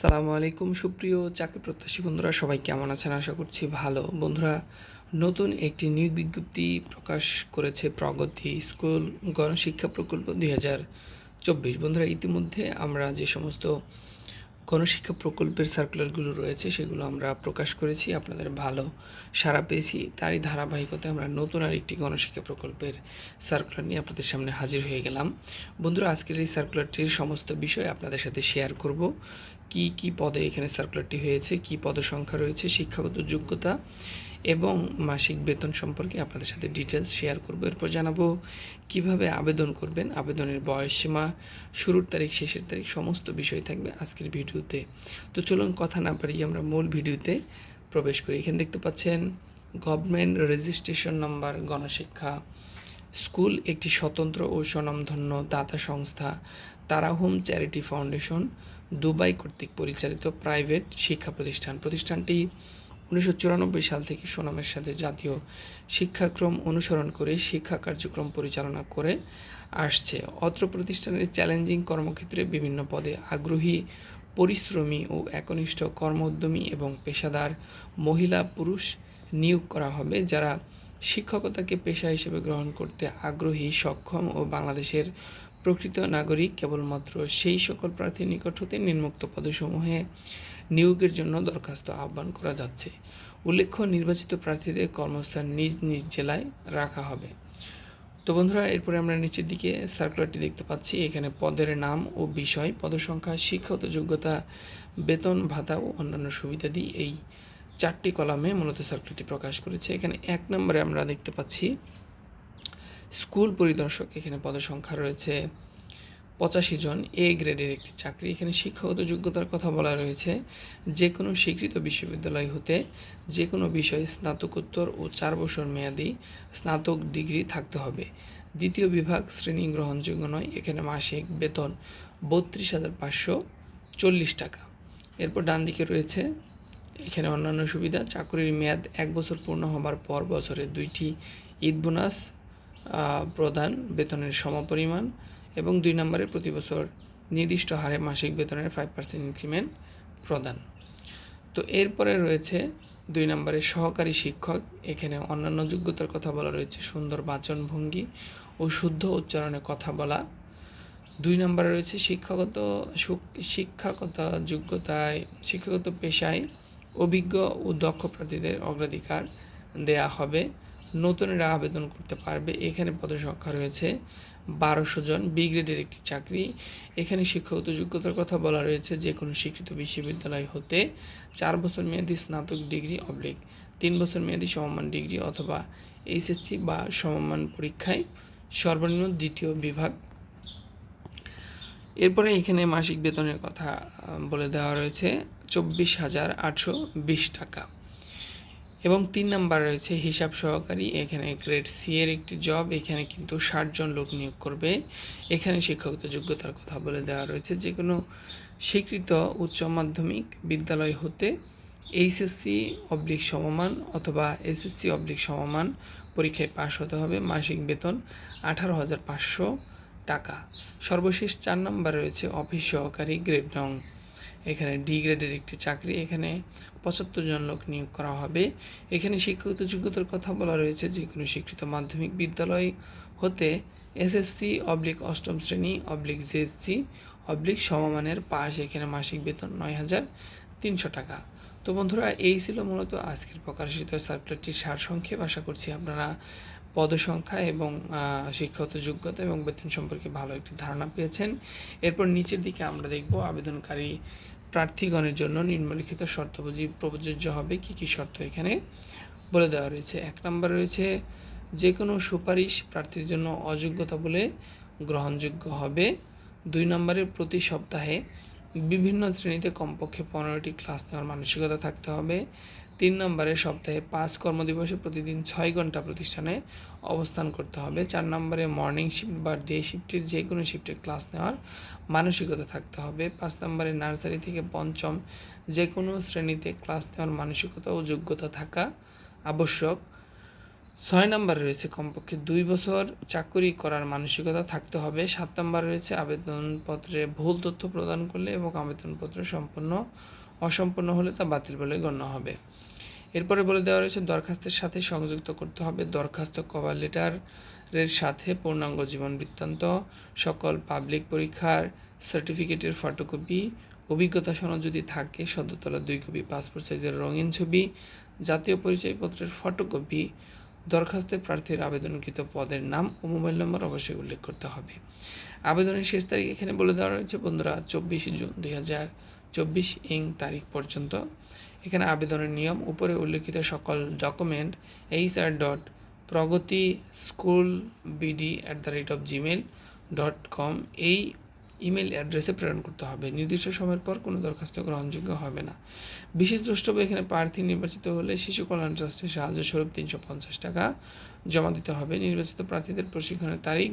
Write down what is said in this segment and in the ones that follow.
সালামু আলাইকুম, সুপ্রিয় চাকরি প্রত্যাশী বন্ধুরা, সবাই কেমন আছেন? আশা করছি ভালো। বন্ধুরা, নতুন একটি নিয়োগ বিজ্ঞপ্তি প্রকাশ করেছে প্রগতি স্কুল গণশিক্ষা প্রকল্প দুই হাজার চব্বিশ। বন্ধুরা, ইতিমধ্যে আমরা যে সমস্ত গণশিক্ষা প্রকল্পের সার্কুলারগুলো রয়েছে, সেগুলো আমরা প্রকাশ করেছি, আপনাদের ভালো সাড়া পেয়েছি। তারই ধারাবাহিকতায় আমরা নতুন আর একটি গণশিক্ষা প্রকল্পের সার্কুলার নিয়ে আপনাদের সামনে হাজির হয়ে গেলাম। বন্ধুরা, আজকের এই সার্কুলারটির সমস্ত বিষয় আপনাদের সাথে শেয়ার করব। কি কি পদে এখানে সার্কুলারটি হয়েছে, কি পদ সংখ্যা রয়েছে, শিক্ষাগত যোগ্যতা এবং মাসিক বেতন সম্পর্কে আপনাদের সাথে ডিটেলস শেয়ার করব। এরপর জানাব কীভাবে আবেদন করবেন, আবেদনের বয়সসীমা, শুরুর তারিখ, শেষের তারিখ, সমস্ত বিষয় থাকবে আজকের ভিডিওতে। তো চলুন কথা না পারি আমরা মূল ভিডিওতে প্রবেশ করি। এখানে দেখতে পাচ্ছেন গভর্নমেন্ট রেজিস্ট্রেশন নাম্বার গণশিক্ষা, স্কুল একটি স্বতন্ত্র ও স্বনামধন্য দাতা সংস্থা তারা হোম চ্যারিটি ফাউন্ডেশন দুবাই কর্তৃক পরিচালিত প্রাইভেট শিক্ষা প্রতিষ্ঠান। প্রতিষ্ঠানটি উনিশশো চুরানব্বই সাল থেকে সুনামের সাথে জাতীয় শিক্ষাক্রম অনুসরণ করে শিক্ষা কার্যক্রম পরিচালনা করে আসছে। অত্র প্রতিষ্ঠানের চ্যালেঞ্জিং কর্মক্ষেত্রে বিভিন্ন পদে আগ্রহী, পরিশ্রমী ও একনিষ্ঠ কর্মোদ্যমী এবং পেশাদার মহিলা পুরুষ নিয়োগ করা হবে, যারা শিক্ষকতাকে পেশা হিসেবে গ্রহণ করতে আগ্রহী, সক্ষম ও বাংলাদেশের প্রকৃত নাগরিক কেবলমাত্র সেই সকল প্রার্থীর নিকট হতে নিম্নোক্ত পদসমূহে নিয়োগের জন্য দরখাস্ত আহ্বান করা যাচ্ছে। উল্লেখ্য, নির্বাচিত প্রার্থীদের কর্মস্থান নিজ নিজ জেলায় রাখা হবে। তো বন্ধুরা, এরপরে আমরা নিচের দিকে সার্কুলারটি দেখতে পাচ্ছি। এখানে পদের নাম ও বিষয়, পদসংখ্যা, শিক্ষাগত যোগ্যতা, বেতন, ভাতা ও অন্যান্য সুবিধাদি এই চারটি কলামে মূলত সার্কুলারটি প্রকাশ করেছে। এখানে এক নম্বরে আমরা দেখতে পাচ্ছি স্কুল পরিদর্শক এখানে পদের সংখ্যা রয়েছে পঁচাশি জন। এ গ্রেডের একটি চাকরি। এখানে শিক্ষাগত যোগ্যতার কথা বলা রয়েছে। যে কোনো স্বীকৃত বিশ্ববিদ্যালয় হতে যে কোনো বিষয়ে স্নাতকোত্তর ও চার বছর মেয়াদি স্নাতক ডিগ্রি থাকতে হবে। দ্বিতীয় বিভাগ শ্রেণি গ্রহণযোগ্য নয়। এখানে মাসিক বেতন বত্রিশ হাজার পাঁচশো চল্লিশ টাকা। এরপর ডান দিকে রয়েছে এখানে অন্যান্য সুবিধা। চাকরির মেয়াদ এক বছর পূর্ণ হবার পর বছরে দুইটি ঈদ বোনাস প্রদান বেতনের সমপরিমাণ এবং দুই নম্বরে প্রতি বছর নির্দিষ্ট হারে মাসিক বেতনের ফাইভ পার্সেন্ট ইনক্রিমেন্ট প্রদান। তো এরপরে রয়েছে দুই নম্বরে সহকারী শিক্ষক, এখানে অন্যান্য যোগ্যতার কথা বলা রয়েছে, সুন্দর বাচনভঙ্গি ও শুদ্ধ উচ্চারণে কথা বলা। দুই নম্বরে রয়েছে শিক্ষাগত শিক্ষাগত যোগ্যতায়, শিক্ষাগত পেশায় অভিজ্ঞ ও দক্ষ প্রার্থীদের অগ্রাধিকার দেয়া হবে। নতুনরা আবেদন করতে পারবে। এখানে পদসংখ্যা রয়েছে বারোশো জন। বি গ্রেডের একটি চাকরি। এখানে শিক্ষাগত যোগ্যতার কথা বলা রয়েছে যে কোনো স্বীকৃত বিশ্ববিদ্যালয় হতে চার বছর মেয়াদী স্নাতক ডিগ্রি অবলিক, তিন বছর মেয়াদী সমমান ডিগ্রি অথবা এইচএসসি বা সমমান পরীক্ষায় সর্বনিম্ন দ্বিতীয় বিভাগ। এরপরে এখানে মাসিক বেতনের কথা বলে দেওয়া রয়েছে চব্বিশ হাজার আটশো বিশ টাকা। এবং তিন নাম্বার রয়েছে হিসাব সহকারী। এখানে গ্রেড সি এর একটি জব এখানে কিন্তু ষাট জন লোক নিয়োগ করবে। এখানে শিক্ষাগত যোগ্যতার কথা বলে দেওয়া রয়েছে। যে কোনো স্বীকৃত উচ্চ মাধ্যমিক বিদ্যালয় হতে এইচএসসি অবলিক সমমান অথবা এসএসসি অবলিক সমমান পরীক্ষায় পাশ হতে হবে। মাসিক বেতন আঠারো হাজার পাঁচশো টাকা। সর্বশেষ চার নাম্বার রয়েছে অফিস সহকারী গ্রেড নং এখানে ডি গ্রেডের একটি চাকরি, এখানে পঁচাত্তর জন লোক নিয়োগ করা হবে। এখানে শিক্ষাগত যোগ্যতার কথা বলা রয়েছে যে কোনো স্বীকৃত মাধ্যমিক বিদ্যালয় হতে এসএসসি অবলিক অষ্টম শ্রেণি, অবলিক জেএসসি, অবলিক সমমানের পাশ, এখানে মাসিক বেতন নয় হাজার তিনশো টাকা। তো বন্ধুরা, এই ছিল মূলত আজকের প্রকাশিত সার্কুলারটির সারসংক্ষেপ। আশা করছি আপনারা পদসংখ্যা এবং শিক্ষাগত যোগ্যতা এবং বেতন সম্পর্কে ভালো একটি ধারণা পেয়েছেন। এরপর নিচের দিকে আমরা দেখব আবেদনকারী প্রার্থীগণের জন্য নিম্নলিখিত শর্তবুঝি প্রযোজ্য হবে কি কি শর্ত এখানে বলে দেওয়া রয়েছে। এক নম্বর রয়েছে যে কোনো সুপারিশ প্রার্থীর জন্য অযোগ্যতা বলে গ্রহণযোগ্য হবে। দুই নম্বরে, প্রতি সপ্তাহে বিভিন্ন শ্রেণীতে কমপক্ষে পনেরোটি ক্লাস নেওয়ার মানসিকতা থাকতে হবে। তিন নম্বরে সপ্তাহে পাঁচ কর্মদিবসে প্রতিদিন ছয় ঘণ্টা প্রতিষ্ঠানে অবস্থান করতে হবে। চার নম্বরে মর্নিং শিফট বা ডে শিফটের যে কোনো শিফটের ক্লাস নেওয়ার মানসিকতা থাকতে হবে। পাঁচ নম্বরে নার্সারি থেকে পঞ্চম যে কোনো শ্রেণীতে ক্লাস নেওয়ার মানসিকতা ও যোগ্যতা থাকা আবশ্যক। ছয় নম্বরে রয়েছে কমপক্ষে দুই বছর চাকরি করার মানসিকতা থাকতে হবে। সাত নম্বরে রয়েছে আবেদনপত্রে ভুল তথ্য প্রদান করলে এবং আবেদনপত্র সম্পূর্ণ অসম্পূর্ণ হলে তা বাতিল বলে গণ্য হবে। এরপরে বলে দেওয়া রয়েছে, দরখাস্তের সাথে সংযুক্ত করতে হবে দরখাস্ত কভার লেটারের সাথে পূর্ণাঙ্গ জীবন বৃত্তান্ত, সকল পাবলিক পরীক্ষার সার্টিফিকেটের ফটোকপি, অভিজ্ঞতা সনদ যদি থাকে, সদ্যতলা দুই কপি, পাসপোর্ট সাইজের রঙিন ছবি, জাতীয় পরিচয়পত্রের ফটোকপি, দরখাস্তের প্রার্থীর আবেদনকৃত পদের নাম ও মোবাইল নম্বর অবশ্যই উল্লেখ করতে হবে। আবেদনের শেষ তারিখ এখানে বলে দেওয়া রয়েছে, বন্ধুরা, চব্বিশে জুন দুই হাজার চব্বিশ ইং তারিখ পর্যন্ত। এখানে আবেদনের নিয়ম, উপরে উল্লেখিত সকল document H R dot Pragati school BD at the rate of Gmail dot com এই ইমেল অ্যাড্রেসে প্রেরণ করতে হবে। নির্দিষ্ট সময়ের পর কোনো দরখাস্ত গ্রহণযোগ্য হবে না। বিশেষ দ্রষ্টব্য, এখানে প্রার্থী নির্বাচিত হলে শিশু কল্যাণ ট্রাস্টের সাহায্য স্বরূপ তিনশো পঞ্চাশ টাকা জমা দিতে হবে। নির্বাচিত প্রার্থীদের প্রশিক্ষণের তারিখ,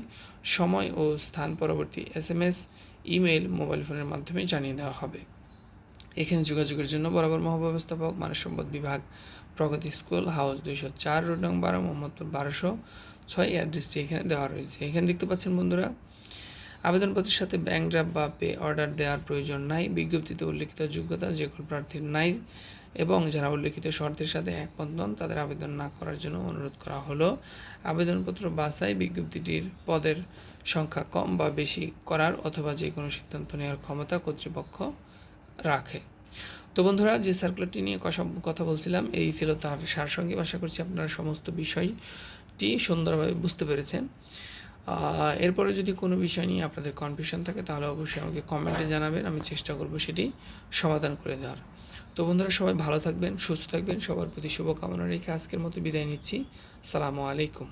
সময় ও স্থান পরবর্তী S M S, email, mobile ফোনের মাধ্যমে জানিয়ে দেওয়া হবে। এখানে যোগাযোগের জন্য বরাবর মহাব্যবস্থাপক, মানব সম্পদ বিভাগ, প্রগতি স্কুল, হাউস দুইশো চার, রোড নং বারো, মোহাম্মদপুর বারোশো ছয় অ্যাড্রেসটি এখানে দেওয়া রয়েছে। এখানে দেখতে পাচ্ছেন বন্ধুরা, আবেদনপত্রের সাথে ব্যাংক ড্রাফট বা পে অর্ডার দেওয়ার প্রয়োজন নাই। বিজ্ঞপ্তিতে উল্লেখিত যোগ্যতা যে কোনো প্রার্থীর নাই এবং যারা উল্লেখিত শর্তের সাথে একমত নন, তাদের আবেদন না করার জন্য অনুরোধ করা হলো। আবেদনপত্র বাছাই বিজ্ঞপ্তিটির পদের সংখ্যা কম বা বেশি করার অথবা যে কোনো সিদ্ধান্ত নেওয়ার ক্ষমতা কর্তৃপক্ষ রাখে। তো বন্ধুরা, যে সার্কুলারটি নিয়ে কথা বলছিলাম, এই ছিল তার সারসঙ্গীপ আশা করছি আপনারা সমস্ত বিষয়টি সুন্দরভাবে বুঝতে পেরেছেন। এরপরে যদি কোনো বিষয় নিয়ে আপনাদের কনফিউশন থাকে, তাহলে অবশ্যই আমাকে কমেন্টে জানাবেন। আমি চেষ্টা করব সেটি সমাধান করে দেওয়ার। তো বন্ধুরা, সবাই ভালো থাকবেন, সুস্থ থাকবেন। সবার প্রতি শুভকামনা রেখে আজকের মতো বিদায় নিচ্ছি। সালামু আলাইকুম।